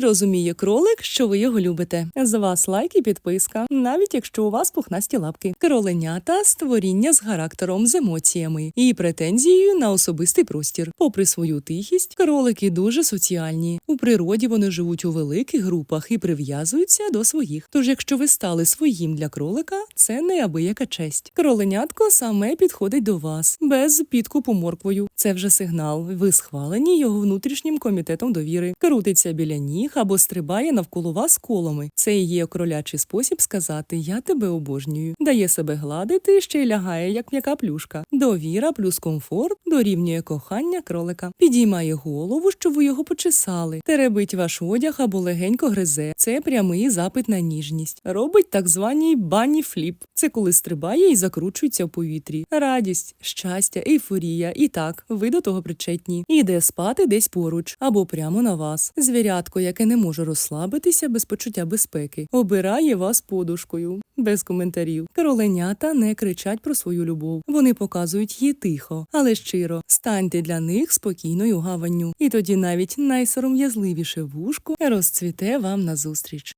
Розуміє кролик, що ви його любите? З вас лайк і підписка, навіть якщо у вас пухнасті лапки. Кроленята створіння з характером, з емоціями і претензією на особистий простір. Попри свою тихість, кролики дуже соціальні. У природі вони живуть у великих групах і прив'язуються до своїх. Тож, якщо ви стали своїм для кролика, це неабияка честь. Кроленятко саме підходить до вас без підкупу морквою. Це вже сигнал. Ви схвалені його внутрішнім комітетом довіри. Крутиться біля ніг або стрибає навколо вас колами. Це і є кролячий спосіб сказати Я тебе обожнюю. Дає себе гладити, ще й лягає, як м'яка плюшка. Довіра плюс комфорт дорівнює кохання кролика. Підіймає голову, щоб ви його почесали. Теребить ваш одяг або легенько гризе. Це прямий запит на ніжність. Робить так званий бані фліп. Це коли стрибає і закручується в повітрі. Радість, щастя, ейфорія. І так, ви до того причетні. Іде спати десь поруч або прямо на вас. Звірятко, яке не може розслабитися без почуття безпеки, обирає вас подушкою. Без коментарів. Кроленята не кричать про свою любов. Вони показують її тихо, але щиро. Станьте для них спокійною гаванню. І тоді навіть найсором'язливіше вушко розцвіте вам назустріч.